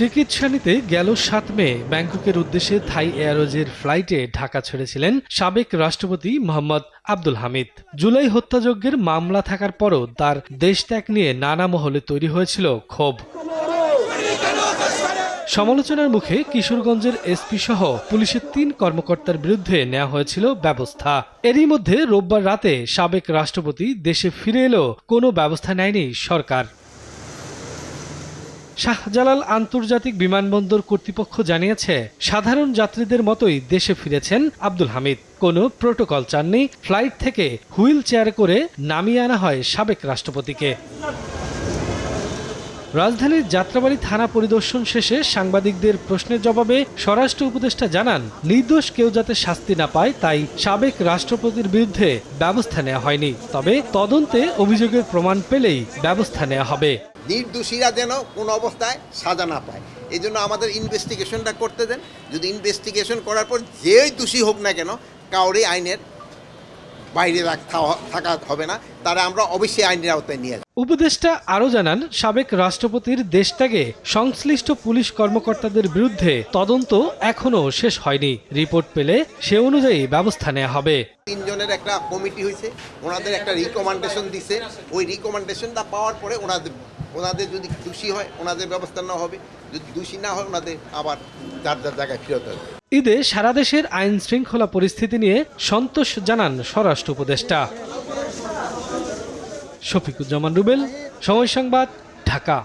চিকিৎসা নিতে গেল সাত মে। ব্যাংককের উদ্দেশ্যে থাই এয়ারোজের ফ্লাইটে ঢাকা ছেড়েছিলেন সাবেক রাষ্ট্রপতি মোহাম্মদ আব্দুল হামিদ। জুলাই হত্যাযজ্ঞের মামলা থাকার পরও তার দেশত্যাগ নিয়ে নানা মহলে তৈরি হয়েছিল ক্ষোভ। সমালোচনার মুখে কিশোরগঞ্জের এসপি সহ পুলিশের তিন কর্মকর্তার বিরুদ্ধে নেওয়া হয়েছিল ব্যবস্থা। এরই মধ্যে রোববার রাতে সাবেক রাষ্ট্রপতি দেশে ফিরে এলেও কোনো ব্যবস্থা নেয়নি সরকার। শাহজালাল আন্তর্জাতিক বিমানবন্দর কর্তৃপক্ষ জানিয়েছে, সাধারণ যাত্রীদের মতোই দেশে ফিরেছেন আব্দুল হামিদ। কোনো প্রোটোকল চাননি। ফ্লাইট থেকে হুইল চেয়ার করে নামিয়ে আনা হয় সাবেক রাষ্ট্রপতিকে। রাজধানীর যাত্রাবাড়ি থানা পরিদর্শন শেষে সাংবাদিকদের প্রশ্নের জবাবে স্বরাষ্ট্র উপদেষ্টা জানান, নির্দোষ কেউ যাতে শাস্তি না পায় তাই সাবেক রাষ্ট্রপতির বিরুদ্ধে ব্যবস্থা নেওয়া হয়নি। তবে তদন্তে অভিযোগের প্রমাণ পেলেই ব্যবস্থা নেওয়া হবে। নির্দোষীরা যেন কোনো অবস্থায় সাজা না পায়। এই জন্য আমাদের ইনভেস্টিগেশনটা করতে দেন। যদি ইনভেস্টিগেশন করার পর যেই দোষী হোক না কেন কাউরে আইনের বাইরে রাখা থাকা হবে না তারা আমরা অবশ্যই আইনের আওতায় নিয়ে। উপদেষ্টা আরও জানান সাবেক রাষ্ট্রপতির দেশত্যাগে সংশ্লিষ্ট পুলিশ কর্মকর্তাদের বিরুদ্ধে তদন্ত এখনও শেষ হয়নি। রিপোর্ট পেলে সে অনুযায়ী ব্যবস্থা নেওয়া হবে। তিনজনের একটা কমিটি হয়েছে ওনাদের একটা রিকমেন্ডেশন দিছে। ওই রিকমেন্ডেশনটা পাওয়ার পরে ওনাদের ওনাদের যদি দোষী হয় ওনাদের ব্যবস্থা নেওয়া হবে। যদি দোষী না হয় ওনাদের আবার যার যার জায়গায় ফেরত হবে ঈদে সারা দেশের আইন শৃঙ্খলা পরিস্থিতি নিয়ে সন্তোষ জানান স্বরাষ্ট্র উপদেষ্টা। শফিকুজ্জামান রুবেল, সময় সংবাদ, ঢাকা।